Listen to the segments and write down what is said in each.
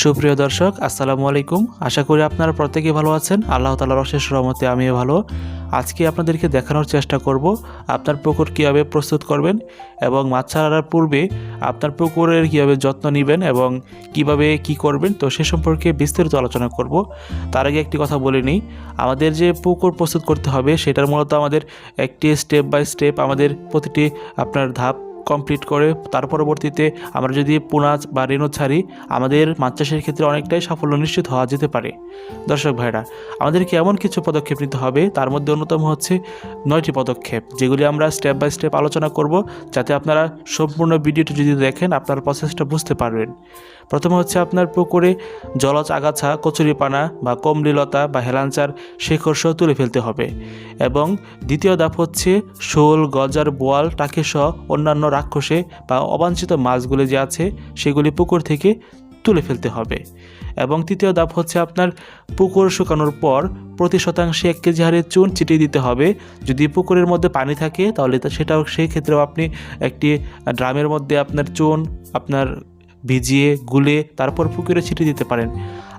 সুপ্রিয় দর্শক, আসসালামু আলাইকুম। আশা করি আপনারা প্রত্যেকেই ভালো আছেন। আল্লাহ তালার অশেষ রহমতে আমিও ভালো। আজকে আপনাদেরকে দেখানোর চেষ্টা করব আপনার পুকুর কীভাবে প্রস্তুত করবেন এবং মাছ ছাড়ার পূর্বে আপনার পুকুরের কীভাবে যত্ন নেবেন এবং কীভাবে কি করবেন, তো সে সম্পর্কে বিস্তারিত আলোচনা করব। তার আগে একটি কথা বলে নিই। আমাদের যে পুকুর প্রস্তুত করতে হবে, সেটার মূলত আমাদের একটি স্টেপ বাই স্টেপ আমাদের প্রতিটি আপনার ধাপ কমপ্লিট করে তার পরবর্তীতে আমরা যদি পোনা বা রেণু ছাড়ি, আমাদের মাছ চাষের ক্ষেত্রে অনেকটাই সাফল্য নিশ্চিত হওয়া যেতে পারে। দর্শক ভাইরা আমাদেরকে এমন কিছু পদক্ষেপ নিতে হবে? তার মধ্যে অন্যতম হচ্ছে নয়টি পদক্ষেপ, যেগুলি আমরা স্টেপ বাই স্টেপ আলোচনা করব, যাতে আপনারা সম্পূর্ণ ভিডিওটি যদি দেখেন, আপনার প্রসেসটা বুঝতে পারবেন। প্রথমে হচ্ছে আপনার পুকুরে জলজ আগাছা, কচুরিপানা বা কমলিলতা বা হেলাঞ্চার শেখর সহ তুলে ফেলতে হবে। এবং দ্বিতীয় ধাপ হচ্ছে শোল, গজার, বোয়াল টাকেসহ অন্যান্য রাক্ষসে বা অবাঞ্ছিত মাছগুলি যে আছে, সেগুলি পুকুর থেকে তুলে ফেলতে হবে। এবং তৃতীয় ধাপ হচ্ছে আপনার পুকুর শুকানোর পর প্রতি শতাংশে এক কেজি হারে চুন চিটিয়ে দিতে হবে। যদি পুকুরের মধ্যে পানি থাকে, তাহলে সেটাও, সেই ক্ষেত্রেও আপনি একটি ড্রামের মধ্যে আপনার চুন, আপনার ভিজিয়ে, গুলে, তারপর পুকুরে ছিটিয়ে দিতে পারেন।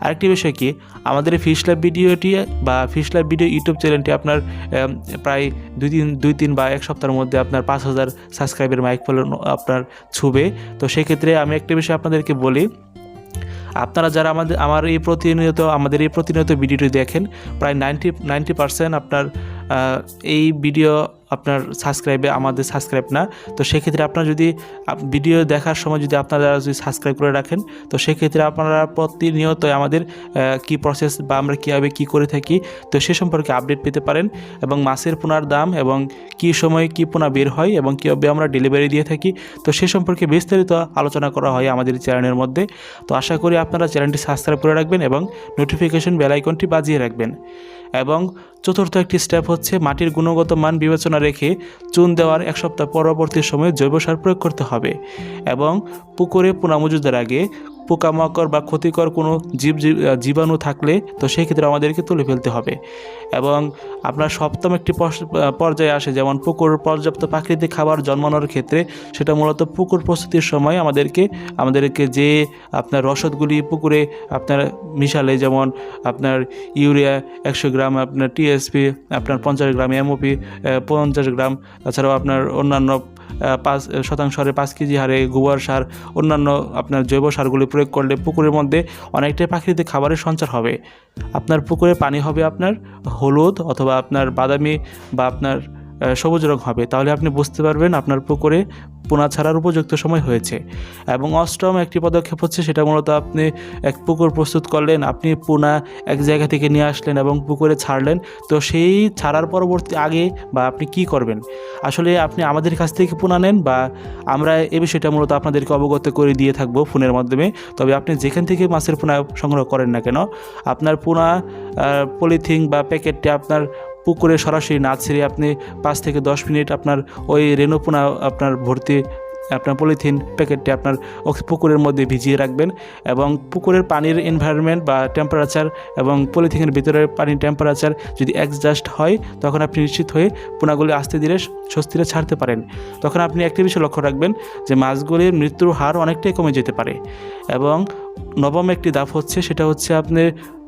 আরেকটি বিষয় কি? আমাদের ফিশ ভিডিওটি বা ফিশ ভিডিও ইউটিউব চ্যানেলটি আপনার প্রায় দুই তিন দুই তিন বা এক সপ্তাহের মধ্যে আপনার পাঁচ হাজার সাবস্ক্রাইবের মাইক ফলন আপনার ছুবে। তো সেক্ষেত্রে আমি একটি বিষয় আপনাদেরকে বলি। আপনারা যারা আমাদের, আমার এই প্রতিনিয়ত, আমাদের এই প্রতিনিয়ত ভিডিওটি দেখেন, প্রায় নাইনটি নাইনটি পার্সেন্ট আপনার এই ভিডিও আপনার সাবস্ক্রাইবে আমাদের সাবস্ক্রাইব না, তো সেক্ষেত্রে আপনার যদি ভিডিও দেখার সময় যদি আপনারা যদি সাবস্ক্রাইব করে রাখেন, তো সেক্ষেত্রে আপনারা প্রতিনিয়ত আমাদের কি প্রসেস বা আমরা কীভাবে কী করে থাকি, তো সে সম্পর্কে আপডেট পেতে পারেন এবং মাছের পোনার দাম এবং কী সময় কী পোনা বের হয় এবং কীভাবে আমরা ডেলিভারি দিয়ে থাকি, তো সে সম্পর্কে বিস্তারিত আলোচনা করা হয় আমাদের চ্যানেলের মধ্যে। তো আশা করি আপনারা চ্যানেলটি সাবস্ক্রাইব করে রাখবেন এবং নোটিফিকেশন বেল আইকনটি বাজিয়ে রাখবেন। এবং চতুর্থ একটি স্টেপ হচ্ছে মাটির গুণগত মান বিবেচনা রেখে চুন দেওয়ার এক সপ্তাহ পরবর্তী সময়ে জৈব সার প্রয়োগ করতে হবে এবং পুকুরে পোনা মজুদের আগে পোকামাকড় বা ক্ষতিকর কোনো জীব জীব- জীবাণু থাকলে তো সেই ক্ষেত্রে আমাদেরকে তুলে ফেলতে হবে। এবং আপনার সপ্তম একটি পর্যায়ে আসে, যেমন পুকুর, পর্যাপ্ত প্রাকৃতিক খাবার জন্মানোর ক্ষেত্রে সেটা মূলত পুকুর প্রস্তুতির সময় আমাদেরকে আমাদেরকে যে আপনার রসদগুলি পুকুরে আপনার মিশালে, যেমন আপনার ইউরিয়া একশো গ্রাম, আপনার টিএসপি, আপনার পঞ্চাশ গ্রাম এমওপি পঞ্চাশ গ্রাম, তাছাড়াও আপনার অন্যান্য পাঁচ শতাংশ হারে পাঁচ কেজি হারে গোবর সার, অন্যান্য আপনার জৈব সারগুলি প্রয়োগ করলে পুকুরের মধ্যে অনেকটাই প্রাকৃতিক খাবারের সঞ্চার হবে। আপনার পুকুরে পানি হবে আপনার হলুদ অথবা আপনার বাদামি বা আপনার সবুজ রং হবে। তাহলে আপনি বুঝতে পারবেন আপনার পুকুরে পোনা ছাড়ার উপযুক্ত সময় হয়েছে। এবং অষ্টম একটি পদক্ষেপ হচ্ছে সেটা মূলত আপনি এক পুকুর প্রস্তুত করলেন, আপনি পোনা এক জায়গা থেকে নিয়ে আসলেন এবং পুকুরে ছাড়লেন। তো সেই ছাড়ার পরবর্তী আগে বা আপনি কি করবেন? আসলে আপনি আমাদের কাছ থেকে পোনা নেন বা আমরা এই বিষয়টা মূলত আপনাদেরকে অবগত করে দিয়ে থাকব ফোনের মাধ্যমে। তবে আপনি যেখান থেকে মাছের পোনা সংগ্রহ করেন না কেন, আপনার পোনা পলিথিন বা প্যাকেটটি আপনার পুকুরে সরাসরি না ছেড়ে আপনি পাঁচ থেকে দশ মিনিট আপনার ওই রেণুপোনা আপনার ভর্তি, আপনার পলিথিন প্যাকেটটি আপনার পুকুরের মধ্যে ভিজিয়ে রাখবেন এবং পুকুরের পানির এনভায়রনমেন্ট বা টেম্পারেচার এবং পলিথিনের ভিতরের পানির টেম্পারেচার যদি অ্যাডজাস্ট হয়, তখন আপনি নিশ্চিত হয়ে পোনাগুলি আস্তে ধীরে স্বস্তিরে ছাড়তে পারেন। তখন আপনি একটি বিষয় লক্ষ্য রাখবেন যে মাছগুলির মৃত্যুর হার অনেকটাই কমে যেতে পারে এবং নবম একটি ধাপ হচ্ছে, সেটা হচ্ছে আপনি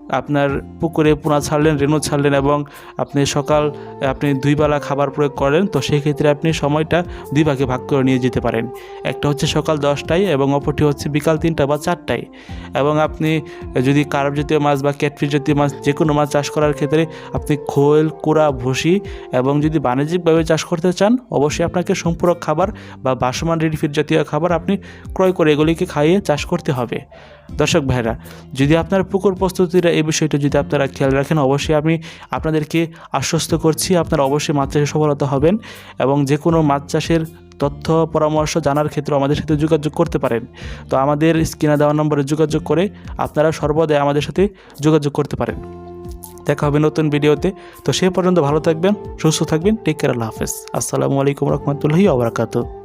আপনার পুকুরে পোনা ছাড়লেন, রেণু ছাড়লেন এবং আপনি সকাল, আপনি দুই বেলা খাবার প্রয়োগ করেন, তো সেই ক্ষেত্রে আপনি সময়টা দুই ভাগে ভাগ করে নিয়ে যেতে পারেন। একটা হচ্ছে সকাল দশটায় এবং অপরটি হচ্ছে বিকাল তিনটা বা চারটায়। এবং আপনি যদি কার্প জাতীয় মাছ বা ক্যাটফিস জাতীয় মাছ যে কোনো মাছ চাষ করার ক্ষেত্রে আপনি খোল, কুড়া, ভুসি এবং যদি বাণিজ্যিকভাবে চাষ করতে চান, অবশ্যই আপনাকে সম্পূরক খাবার বা বাসমান রেডি ফিড জাতীয় খাবার আপনি ক্রয় করে এগুলিকে খাইয়ে চাষ করতে হবে। দর্শক ভাইরা, যদি আপনার পুকুর প্রস্তুতিরা এই বিষয়টা যদি আপনারা খেয়াল রাখেন, অবশ্যই আমি আপনাদেরকে আশ্বস্ত করছি, আপনারা অবশ্যই মাছ চাষে সফলতা হবেন এবং যে কোনো মাছ চাষের তথ্য, পরামর্শ জানার ক্ষেত্রে আমাদের সাথে যোগাযোগ করতে পারেন। তো আমাদের স্ক্রিনে দেওয়া নম্বরে যোগাযোগ করে আপনারা সর্বদাই আমাদের সাথে যোগাযোগ করতে পারেন। দেখা হবে নতুন ভিডিওতে। তো সে পর্যন্ত ভালো থাকবেন, সুস্থ থাকবেন টেক কেয়ার আল্লাহ হাফেজ। আসসালামু আলাইকুম রহমতুল্লাহি আবরাকাতু